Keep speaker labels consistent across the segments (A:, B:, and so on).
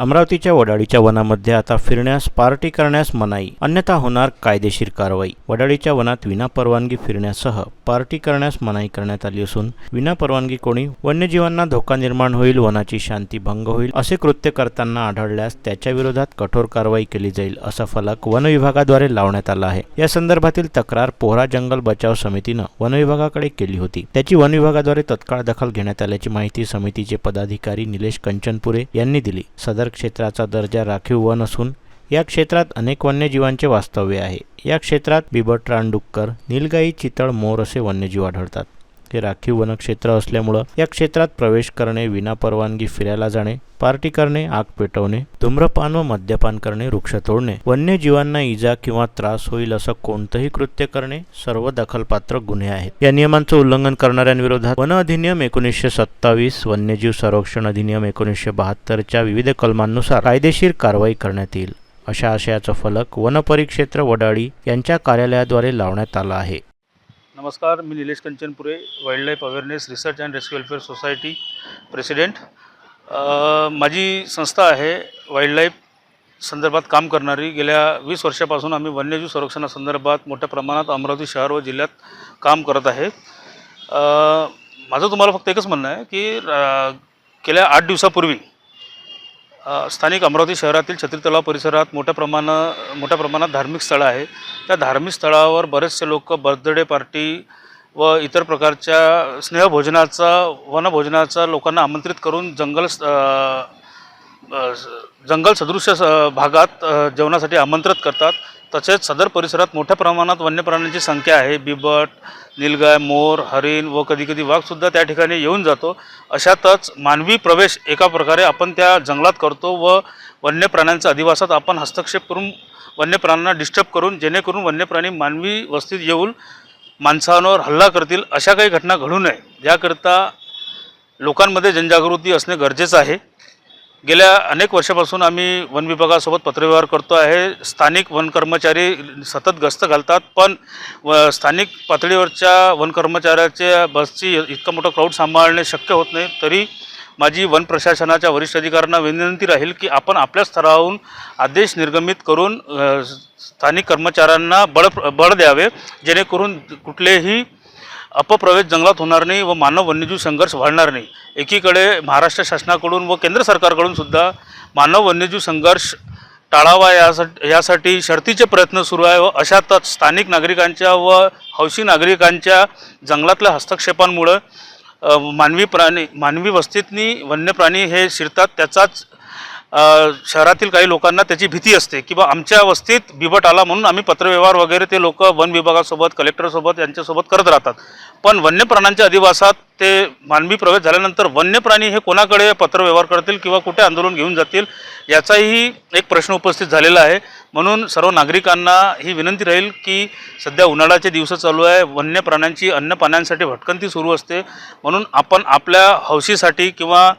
A: अमरावतीच्या वडाळीच्या वनामध्ये आता फिरण्यास पार्टी करण्यास मनाई. अन्यथा होणार कायदेशीर कारवाई. वडाळीच्या वनात विनापरवानगी फिरण्यासह पार्टी करण्यास मनाई करण्यात आली असून विनापरवानगी कोणी वन्यजीवांना धोका निर्माण होईल वनाची शांती भंग होईल असे कृत्य करताना आढळल्यास त्याच्या विरोधात कठोर कारवाई केली जाईल असा फलक वन विभागाद्वारे लावण्यात आला आहे. या संदर्भातील तक्रार पोहरा जंगल बचाव समितीनं वन विभागाकडे केली होती. त्याची वन विभागाद्वारे तत्काळ दखल घेण्यात आल्याची माहिती समितीचे पदाधिकारी निलेश कंचनपुरे यांनी दिली. सदर क्षेत्राचा दर्जा राखीव वन असून या क्षेत्रात अनेक वन्यजीवांचे वास्तव्य आहे. या क्षेत्रात बिबट रानडुक्कर नीलगाई चितळ मोर असे वन्यजीव आढळतात. हे राखीव वनक्षेत्र असल्यामुळं या क्षेत्रात प्रवेश करणे विनापरवानगी फिरायला जाणे पार्टी करणे आग पेटवणे धूम्रपान व मद्यपान करणे वृक्ष तोडणे वन्यजीवांना इजा किंवा त्रास होईल असं कोणतंही कृत्य करणे सर्व दखलपात्र गुन्हे आहेत. या नियमांचं उल्लंघन करणाऱ्यांविरोधात वन अधिनियम एकोणीसशे सत्तावीस वन्यजीव संरक्षण अधिनियम एकोणीसशे बहात्तरच्या विविध कलमांनुसार कायदेशीर कारवाई करण्यात येईल. अशा आशयाचा फलक वनपरिक्षेत्र वडाळी यांच्या कार्यालयाद्वारे लावण्यात आला आहे.
B: नमस्कार मी Nilesh Kanchanpure wild life awareness research and rescue welfare society president माझी संस्था आहे वाईल्ड लाईफ संदर्भात काम करणारी. गेल्या वीस वर्षापासून आम्ही वन्यजीव संरक्षणासंदर्भात मोठ्या प्रमाणात अमरावती शहर व जिल्ह्यात काम करत आहे. माझं तुम्हाला फक्त एकच म्हणणं आहे की गेल्या आठ दिवसापूर्वी स्थानिक अमरावती शहरातील छत्री तलाव परिसरात मोठ्या प्रमाणा मोठ्या प्रमाणात धार्मिक स्थळं आहे त्या धार्मिक स्थळावर बरेचसे लोक बर्थडे पार्टी व इतर प्रकारच्या स्नेहभोजनाचा वनभोजनाचा लोकांना आमंत्रित करून जंगल जंगल सदृश्य स- भागात जेवणासाठी आमंत्रित करतात. तसेच सदर परिसरात मोठ्या प्रमाणात वन्य प्राण्यांची संख्या आहे. बिबट निलगाय मोर हरिण व कधीकधी वाघसुद्धा त्या ठिकाणी येऊन जातो. अशातच मानवी प्रवेश एका प्रकारे आपण त्या जंगलात करतो व वन्य प्राण्यांच्या अधिवासात आपण हस्तक्षेप करून वन्य प्राण्यांना डिस्टर्ब करून जेणेकरून वन्य प्राणी मानवी वस्तीत येऊन माणसांवर हल्ला करतील अशा काही घटना घडू नये. याकरिता लोकांमध्ये जनजागृती असणे गरजेचं आहे. गेल्या अनेक वर्षापासून आम्ही वन विभागासोबत पत्रव्यवहार करतो आहे. स्थानिक वन कर्मचारी सतत गस्त घालतात पण व स्थानिक पातळीवरच्या वन कर्मचाऱ्याच्या बसची इतकं मोठं क्राऊड सांभाळणे शक्य होत नाही. तरी माझी वन प्रशासनाच्या वरिष्ठ अधिकाऱ्यांना विनंती राहील की आपण आपल्या स्तरावरून आदेश निर्गमित करून स्थानिक कर्मचाऱ्यांना बळ बळ द्यावे जेणेकरून कुठलेही अपप्रवेश जंगलात होणार नाही व मानव वन्यजीव संघर्ष वाढणार नाही. एकीकडे महाराष्ट्र शासनाकडून व केंद्र सरकारकडून सुद्धा मानव वन्यजीव संघर्ष टाळावा यासाठी यासाठी शर्तीचे प्रयत्न सुरू आहे व अशातच स्थानिक नागरिकांच्या व हौशी नागरिकांच्या जंगलातल्या हस्तक्षेपांमुळं मानवी प्राणी मानवी वस्तीतनी वन्य प्राणी हे शिरतात त्याचाच शहरातील काही लोकांना त्याची भीती असते की बा आमच्या वस्तीत बिबट आला म्हणून आम्ही पत्रव्यवहार वगैरे ते लोक वन विभागासोबत कलेक्टरसोबत यांच्यासोबत करत राहतात. पण वन्य प्राण्यांच्या अधिवासात ते मानवी प्रवेश झाल्यानंतर वन्य प्राणी हे कोणाकडे पत्रव्यवहार करतील किंवा कुठे आंदोलन घेऊन जातील याचाही एक प्रश्न उपस्थित झालेला आहे. म्हणून सर्व नागरिकांना ही विनंती राहील की सध्या उन्हाळ्याचे दिवस चालू आहे वन्य प्राण्यांची अन्न पाण्यासाठी भटकंती सुरू असते. म्हणून आपण आपल्या हौशीसाठी किंवा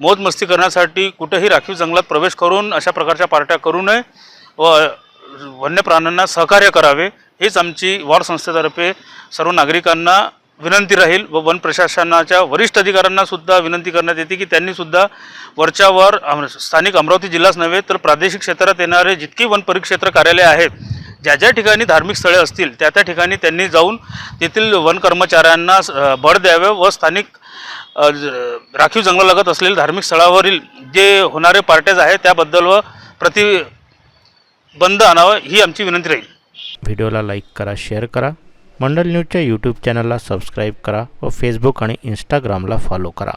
B: मोजमस्ती करण्यासाठी कुठेही राखीव जंगलात प्रवेश करून अशा प्रकारच्या पार्ट्या करू नये व वन्य प्राण्यांना सहकार्य करावे हेच आमची वॉर्ड संस्थेतर्फे सर्व नागरिकांना विनंती राहील व वन प्रशासनाच्या वरिष्ठ अधिकाऱ्यांना सुद्धा विनंती करण्यात येते की त्यांनी सुद्धा वरच्यावर स्थानिक अमरावती जिल्हाच नव्हे तर प्रादेशिक क्षेत्रात येणारे जितकी वन परिक्षेत्र कार्यालय आहेत ज्या ज्या ठिकाणी धार्मिक स्थळे असतील त्या त्या ठिकाणी त्यांनी जाऊन तेथील वन कर्मचाऱ्यांना बळ द्यावे व स्थानिक राखीव जंगलालगत असलेल्या धार्मिक स्थळावरील जे होणारे पार्ट्याज आहेत त्याबद्दल व प्रति बंद आणावं ही आमची विनंती राहील.
A: व्हिडिओला लाईक करा शेअर करा. मंडल न्यूजच्या यूट्यूब चॅनलला सबस्क्राईब करा व फेसबुक आणि इंस्टाग्रामला फॉलो करा.